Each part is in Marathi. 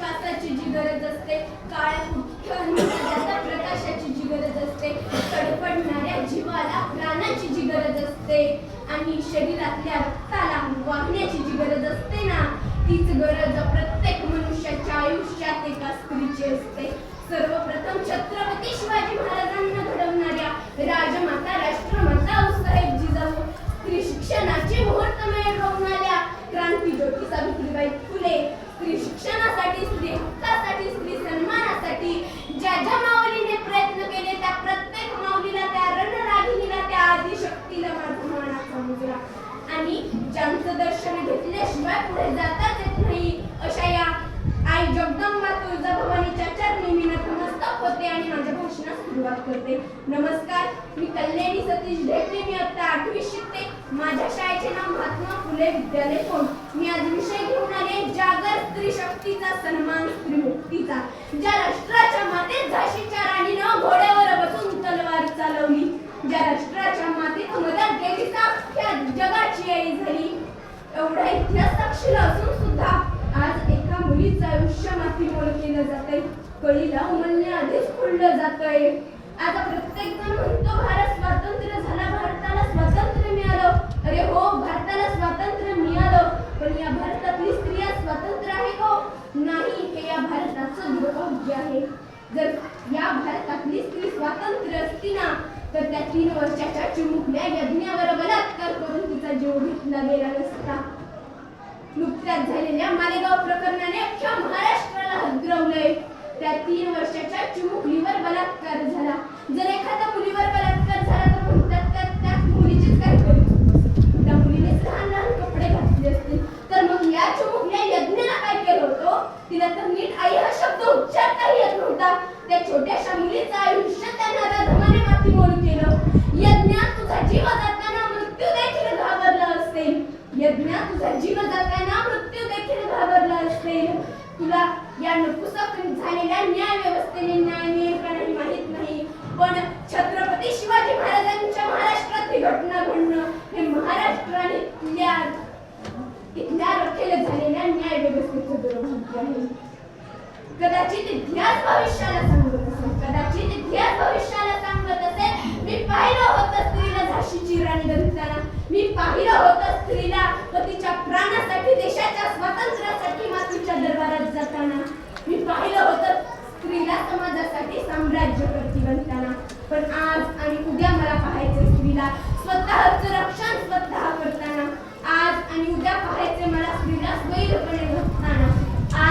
श्वासाची जी गरज असते काळ्या म्हणजे कुठ्या प्रकाशाची जी गरज असते तडफडणाऱ्या जीवाला प्राणाची जी गरज असते आणि शरीरातल्या रक्ताला वाहण्याची जी गरज असते ना तीच गरज प्रत्येक मनुष्याच्या आयुष्यात एका स्त्रीची असते. सर्वप्रथम छत्रपती शिवाजी महाराजांना घडवणाऱ्या राजमाता राष्ट्रमाता साहेब जिजाऊ स्त्री शिक्षणाचे मुहूर्तमेळ रोवून क्रांती ज्योती सावित्रीबाई फुले स्त्री शिक्षणासाठी स्त्री हक्कासाठी स्त्री सन्मानासाठी ज्या ज्या माऊलीने प्रयत्न केले त्या प्रत्येक माऊलीला त्या रणरागिणीला त्या आदिशक्तीला माझा मानाचा मुजरा आणि ज्यांचं दर्शन घेतल्याशिवाय पुढे जाताच येत नाही अशा या आई जगदंबा तुळजाभवानीच्या चरणी मी नतमस्तक होते आणि माझ्या भाषणास सुरुवात करते. नमस्कार मी कल्याणी सतीश ढेपे मी आता आठवी शिकते. माझ्या शाळेचे नाव महात्मा फुले विद्यालय कोण? मी आज विषय घेऊन आले जागर स्त्री शक्तीचा सन्मान स्त्री मुक्तीचा. ज्या राष्ट्राच्या माते झाशीच्या राणीनं घोड्यावर बसून तलवार चालवली. ज्या राष्ट्राच्या मातेत मदत देवीचा अख्ख्या जगाची आई झाली. एवढा इतिहास साक्षीला असून सुद्धा आज एका मुलीचं आयुष्य माती मोल केलं जातंय. कळीला उमलण्याआधीच आधीच खुललं जातंय. आता प्रत्येक जण म्हणतो भारत स्वातंत्र्य झाला भारताला स्वातंत्र्य मिळालं. अरे हो भारताला स्वातंत्र्य मिळालं. पण या भारतातली स्त्रिया स्वतंत्र आहे हो नाही हे या भारताचं दुर्भाग्य आहे. जर या भारतातली स्त्री स्वातंत्र्य असती ना तर त्या तीन वर्षाच्या चिमुकल्या यज्ञावर बलात्कार करून तिचा जीव घेतला गेला नसता. नुकत्याच झालेल्या मालेगाव प्रकरणाने अख्ख्या महाराष्ट्राला हदरवलंय. त्या तीन वर्षाच्या चिमुकलीवर बलात्कार झाला. जर एखाद्या मुलीवर बलात्कार झाला तर म्हणतात त्या त्या मुलीचीच काय करू त्या मुलीनेच लहान लहान कपडे घातले असतील तर मग या चिमुकल्या यज्ञाला काय केलं होतं तिला तर नीट आई हा शब्द उच्चारता येत नव्हता त्या छोट्याशा मुलीचं आयुष्य त्या नराधमाने माती मोल केलं यज्ञात तुझा जीव जाताना मृत्यू देखील घाबरला असेल यज्ञात तुझा जीव जाताना मृत्यू देखील घाबरला असेल तुला या नपुसक झालेल्या न्याय व्यवस्थेने न्याय मिळेल का नाही माहीत नाही पण छत्रपती शिवाजी महाराजांच्या महाराष्ट्रात ही घटना घडणं हे महाराष्ट्राने इथल्या इथल्या रखेल झालेल्या न्याय व्यवस्थेचं दुर्भाग्य आहे कदाचित इतिहास भविष्याला सांगत असेल कदाचित इतिहास भविष्याला सांगत असेल मी पाहिलं होतं स्त्रीला झाशीची राणी बनताना मी पाहिलं होतं स्त्रीला व तिच्या प्राणासाठी देशाच्या स्वातंत्र्यासाठी मातीच्या दरबारात जाताना. मी पाहिलं होतं स्त्रीला समाजासाठी साम्राज्य करती बनताना. पण आज आणि उद्या मला पाहायचं स्त्रीला स्वतःचं रक्षण स्वतः करताना. आज आणि उद्या पाहायचे मला स्त्रीला स्वैरपणे जगताना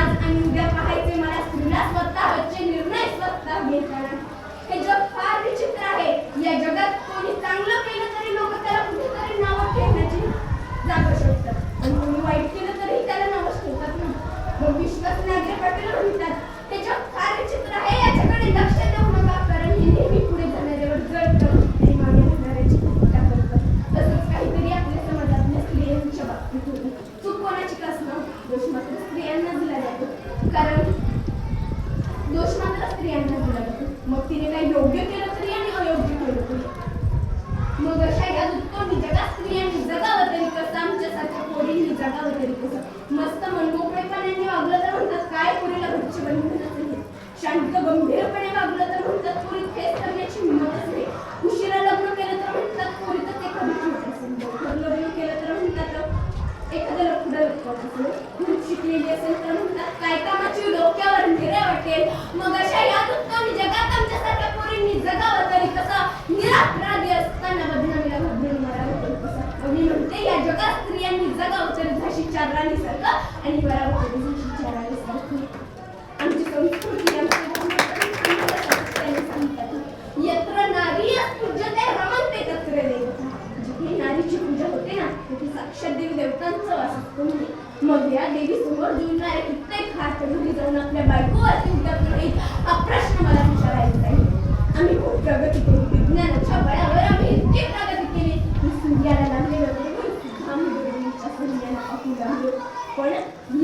आज आणि उद्या पाहायचे मला स्त्रीला स्वतःचे निर्णय स्वतः घेताना. इतकं गंभीरपणे वागलं तर म्हणतात पोरी फेस करण्याची हिंमतच नाही. उशिरा लग्न केलं तर म्हणतात पोरी तर ते कधी छोट असेल. लग्न केलं तर म्हणतात एखाद्याला पुढे खूप शिकलेली असेल तर म्हणतात काय कामाची डोक्यावर निरे वाटेल. मग अशा या उत्तम जगात आमच्यासारख्या पोरींनी जगावं तरी कसा निरापराधी असताना बदनामीला घाबरून मरावं तरी कसा? मग म्हणते या जगात स्त्रियांनी जगावं तरी झाशी झाशीच्या राणीसारखं आणि मरावं तरी देवी समोर जुळणारे कित्येक हात घरी जाऊन आपल्या बायकोवरती उठत नाही हा प्रश्न मला विचारायचा आहे. आम्ही खूप प्रगती केली विज्ञानाच्या बळावर आम्ही इतकी प्रगती केली. की सूर्याला लागलेलं आम्ही बरोबरीच्या सूर्याला पाहू लागलो. पण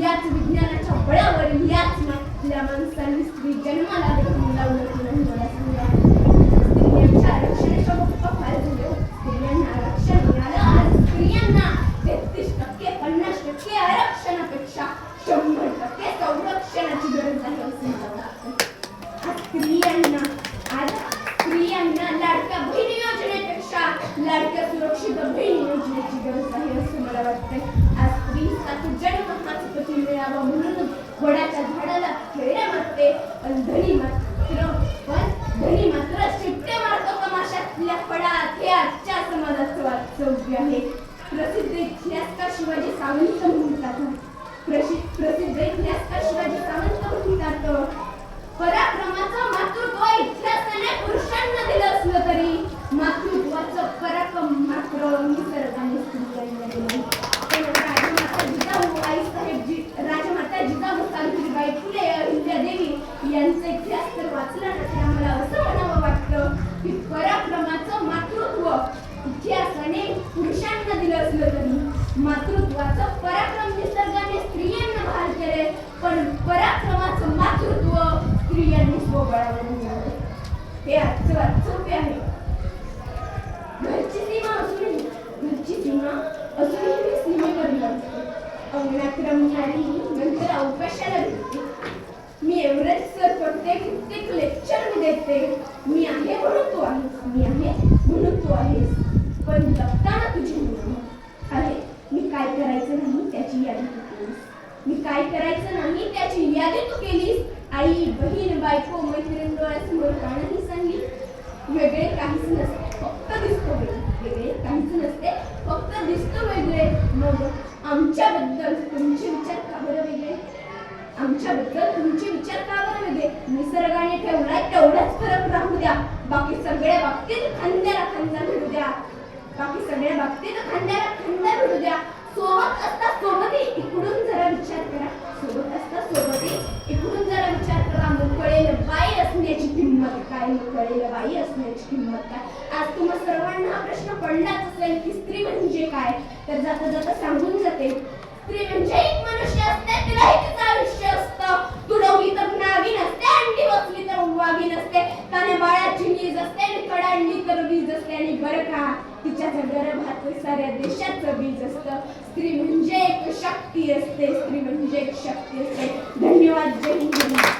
याच विज्ञानाच्या बळावर याच आपल्या माणसांनी स्त्री जन्माला देखील लावलं. भारताची आरक्षणापेक्षा शंभर टक्के संरक्षणाची गरज आहे असं मला वाटतं. स्त्रियांना आज स्त्रियांना लाडक्या बहीण योजनेपेक्षा लाडक्या सुरक्षित बहीण योजनेची गरज आहे असं मला वाटतंय. आज स्त्रीचा जन्म हाच पती मिळावा म्हणून वडाच्या झाडाला खेळ्या मारते आणि धनी मारते सावंत म्हणतात प्रसिद्ध प्रसिद्ध इतिहासकार शिवाजी सावंत म्हणतात पराक्रमाचा मातृत्व इतिहासाने पुरुषांना दिलं असलं तरी मातृत्वाचं पराक्रम मात्र निसर्गाने स्त्रियांना दिलं पण राजमाता जिजाऊ आईसाहेब जी राजमाता जिजाऊ सावित्रीबाई फुले अहिल्यादेवी यांचा इतिहास तर वाचला ना तर आम्हाला असं म्हणावं वाटतं की पराक्रमाचं मातृत्व इतिहासाने पुरुषांना दिलं असलं तरी मातृत्वाचा पराक्रम निसर्गाने स्त्रियांना भार केले. पण पराक्रमाचं मातृत्व स्त्रियांनी स्वबळावर मिळवले हे आजचं वास्तव्य आहे. घरची सीमा असूनही घरची सीमा असूनही मी सीमेवर असते. अंगणात रमणारी नंतर अवकाशाला भेटते. मी एव्हरेस्ट सर करते कित्येक लेक्चर मी देते मी आहे म्हणून तू आहेस मी आहे म्हणून तू आहेस पण जगताना तुझी म्हणून आहे मी काय करायचं नाही त्याची यादी तू केलीस मी काय करायचं नाही त्याची यादी तू केलीस आई बहीण बायको मैत्रीण डोळ्यासमोर का नाही सांगली वेगळे काहीच नसते. फक्त दिसतो वेगळे काहीच नसते. फक्त दिसतो वेगळे. मग आमच्याबद्दल तुमचे विचार का बरं वेगळे? आमच्याबद्दल तुमचे विचार का बरं वेगळे? निसर्गाने ठेवलाय तेवढाच फरक राहू द्या. बाकी सगळ्या बाबतीत खांद्याला खांदा भिडू द्या. बाकी सगळ्या बाबतीत खांद्याला खांदा भिडू द्या. सोबत असता सोबती इकडून जरा विचार करा. सोबत असता सोबती इकडून जरा विचार करा. मोकळे बाई असण्याची किंमत काय कळेल बाई असण्याची किंमत काय आज तुम्हा सर्वांना हा प्रश्न पडलाच असेल की स्त्री म्हणजे काय? तर जाता जाता सांगून जाते. स्त्री म्हणजे एक मनुष्य असते तिलाही तिचं आयुष्य असतं. तुडवली तर नागिन नसते अंडी बसली तर वागी नसते. त्याने बाळाची नीज असते आणि कडांडी तर वीज असते. आणि बरं का तिच्या गर्भात साऱ्या देशाचं बीज असतं. स्त्री म्हणजे एक शक्ती असते स्त्री म्हणजे एक शक्ती असते. धन्यवाद जय हिंद.